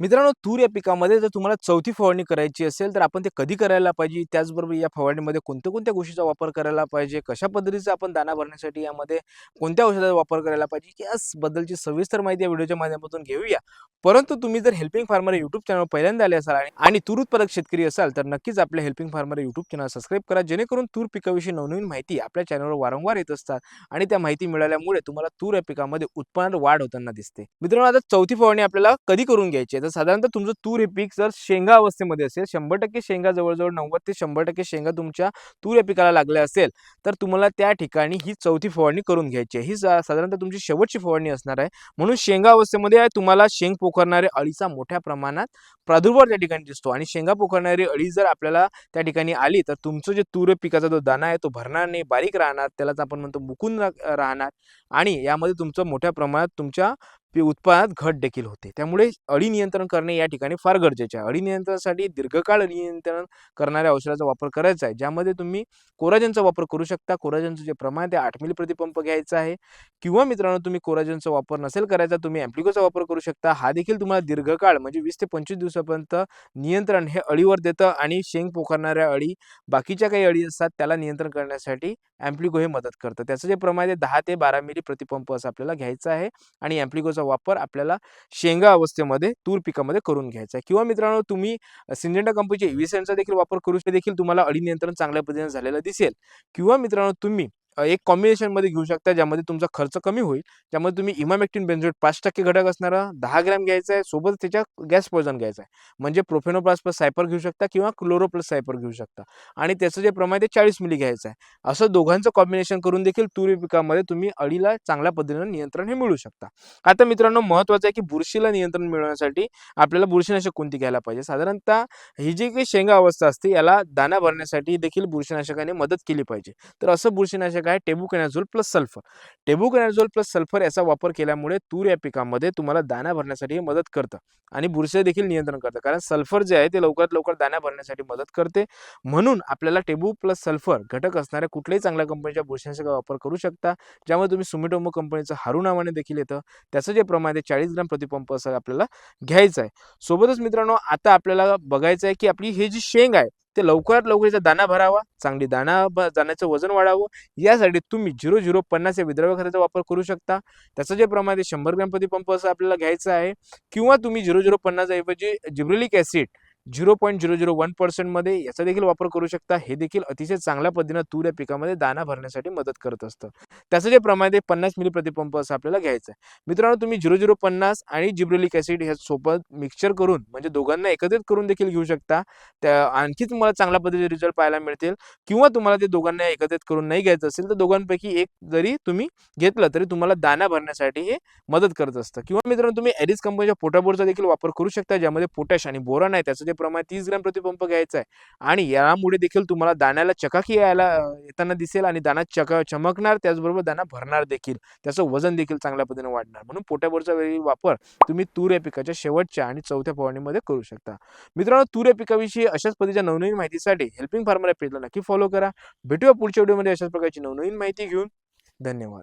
मित्रांनो तूर या पिकामध्ये जर तुम्हाला चौथी फवारणी करायची असेल तर आपण ते कधी करायला पाहिजे? त्याचबरोबर या फवारणीमध्ये कोणत्या कोणत्या गोष्टीचा वापर करायला पाहिजे? कशा पद्धतीचा आपण दाना भरण्यासाठी यामध्ये कोणत्या औषधाचा वापर करायला पाहिजे? याबद्दलची सविस्तर माहिती या व्हिडिओच्या माध्यमातून घेऊया. परंतु तुम्ही जर हेल्पिंग फार्मर युट्यूब चॅनल पहिल्यांदा आले असाल आणि- तूर उत्पादक शेतकरी असाल तर नक्कीच आपल्या helping farmer YouTube channel subscribe करा. जेणेकरून तूर पिकाविषयी नवनवीन माहिती आपल्या चॅनलवर वारंवार येत असतात आणि त्या माहिती मिळाल्यामुळे तुम्हाला तूर या पिकामध्ये उत्पन्नात वाढ होताना दिसते. मित्रांनो आता चौथी फवारणी आपल्याला कधी करून घ्यायची आहे? तर साधारणतः तुमचं तूर हे पीक जर शेंगा अवस्थेमध्ये असेल शंभर टक्के शेंगा जवळजवळ नव्वद ते शंभर टक्के शेंगा तुमच्या तूर या पिकाला लागल्या असेल तर तुम्हाला त्या ठिकाणी ही चौथी फवारणी करून घ्यायची आहे. ही सा- साधारणतः तुमची शेवटची फवारणी असणार आहे. म्हणून शेंगा अवस्थेमध्ये तुम्हाला शेंग पोखरणारे अळीचा मोठ्या प्रमाणात प्रादुर्भाव त्या ठिकाणी दिसतो आणि शेंगा पोखरणारी अळी जर आपल्याला त्या ठिकाणी आली तर तुमचं जे तूर पिकाचा जो दाना आहे तो भरणार नाही बारीक राहणार त्यालाच आपण म्हणतो मुकून राहणार आणि यामध्ये तुमचं मोठ्या प्रमाणात तुमच्या उत्पादनात घट देखील होते. त्यामुळे अळी नियंत्रण करणे या ठिकाणी फार गरजेचे आहे. अळी नियंत्रणासाठी दीर्घकाळ अळी नियंत्रण करणाऱ्या औषधाचा वापर करायचा आहे ज्यामध्ये तुम्ही कोराजनचा वापर करू शकता. कोराजनचं जे प्रमाण आहे ते आठ मिली प्रतिपंप घ्यायचं आहे. किंवा मित्रांनो तुम्ही कोराजनचा वापर नसेल करायचा तुम्ही अँप्लिकोचा वापर करू शकता. हा देखील तुम्हाला दीर्घकाळ म्हणजे वीस ते पंचवीस दिवसापर्यंत नियंत्रण हे अळीवर देतं आणि शेंग पोखरणाऱ्या अळी बाकीच्या काही अळी असतात त्याला नियंत्रण करण्यासाठी अँप्लिको हे मदत करतं. त्याचं जे प्रमाण आहे दहा ते बारा मिली प्रतिपंप असं आपल्याला घ्यायचं आहे आणि अँप्लिकोचा वापर आपल्याला शेंगा अवस्थेमध्ये तूर पिकामध्ये करून घ्यायचा आहे. किंवा मित्रांनो तुम्ही सिंजेंटा कंपनीचे इव्हिसेंटचा देखील वापर करू देखील तुम्हाला अळी नियंत्रण चांगल्या पद्धतीने झालेलं दिसेल. किंवा मित्रांनो तुम्ही एक कॉम्बिनेशनमध्ये घेऊ शकता ज्यामध्ये तुमचा खर्च कमी होईल. त्यामध्ये तुम्ही इमामेक्टिन बेन्झोएट पाच टक्के घटक असणारा दहा ग्रॅम घ्यायचा आहे सोबत त्याच्या गॅस पॉयझन घ्यायचा आहे. म्हणजे प्रोफेनोप्लास प्लस सायपर घेऊ शकता किंवा क्लोरो प्लस सायपर घेऊ शकता. आणि त्याचं जे प्रमाण आहे ते चाळीस मिली घ्यायचं आहे. असं दोघांचं कॉम्बिनेशन करून देखील तुरी पिकामध्ये तुम्ही अळीला चांगल्या पद्धतीनं नियंत्रण हे मिळू शकता. आता मित्रांनो महत्त्वाचं आहे की बुरशीला नियंत्रण मिळवण्यासाठी आपल्याला बुरशीनाशक कोणती घ्यायला पाहिजे? साधारणतः ही जी काही शेंगा अवस्था असते याला दाना भरण्यासाठी देखील बुरशीनाशकाने मदत केली पाहिजे. तर असं बुरशीनाशक आहे tebuconazole plus sulphur. Tebuconazole plus sulphur याचा वापर केल्यामुळे तूर या पिकामध्ये तुम्हाला दाणा भरण्यासाठी मदत करतं आणि बुरशी देखील नियंत्रण करतं. कारण सल्फर जे आहे ते लवकरात लवकर दाणा भरण्यासाठी मदत करते. म्हणून आपल्याला टेबू प्लस सल्फर घटक असणाऱ्या कुठल्याही चांगल्या कंपनीच्या बुरशांचा वापर करू शकता. ज्यामध्ये तुम्ही सुमिटोमो कंपनीचं हारू नावाने देखील येतं. त्याचं जे प्रमाण आहे चाळीस ग्राम प्रतिपंप असं आपल्याला घ्यायचं आहे. सोबतच मित्रांनो आता आपल्याला बघायचं आहे की आपली हे जी शेंग आहे ते लवकरात लवकर याचा दाणा भरावा चांगली दाणा दाण्याचं वजन वाढावं. यासाठी तुम्ही झिरो झिरो पन्नास या विद्रव्य खताचा वापर करू शकता. त्याचं जे प्रमाण आहे शंभर ग्रॅम प्रतिपंप असं आपल्याला घ्यायचं आहे किंवा तुम्ही झिरो झिरो पन्नास ऐवजी gibberellic acid zero point zero zero one पर्सेंटमध्ये याचा देखील वापर करू शकता. हे देखील अतिशय चांगल्या पद्धतीनं तूर या पिकामध्ये दाना भरण्यासाठी मदत करत असतं. त्याचं जे प्रमाण आहे ते पन्नास मिली प्रतिपंप असं आपल्याला घ्यायचं आहे मित्रांनो तुम्ही झिरो झिरो पन्नास आणि जिब्रोलिक ॲसिड ह्या सोबत मिक्सचर करून म्हणजे दोघांना एकत्रित करून देखील घेऊ शकता. त्या आणखी तुम्हाला चांगल्या पद्धतीचे रिझल्ट पाहायला मिळतील. किंवा तुम्हाला ते दोघांना एकत्रित करून नाही घ्यायचं असेल तर दोघांपैकी एक जरी तुम्ही घेतलं तरी तुम्हाला दाना भरण्यासाठी हे मदत करत असतं. किंवा मित्रांनो तुम्ही एरिस कंपनीच्या पोटाबोरचा देखील वापर करू शकता ज्यामध्ये पोटॅश आणि बोरॉन आहे त्याचं जे प्रमाण तीस ग्रॅम प्रतिपंप घ्यायचा आहे. आणि यामुळे देखील तुम्हाला दाण्याला चकाकी यायला येताना दिसेल आणि दाणा चक चमकणार त्याचबरोबर दाणा भरणार देखील. त्याचं वजन देखील चांगल्या पद्धतीने वाढणार. म्हणून पोटाबोरचा वेळी वापर तुम्ही तूर या पिकाच्या शेवटच्या आणि चौथ्या फवारणीमध्ये करू शकता. मित्रांनो तूर या पिकाविषयी अशाच पद्धतीच्या नवनवीन माहितीसाठी हेल्पिंग फार्मर या पेजला नक्की फॉलो करा. भेटूया पुढच्या व्हिडिओमध्ये अशाच प्रकारची नवनवीन माहिती घेऊन. धन्यवाद.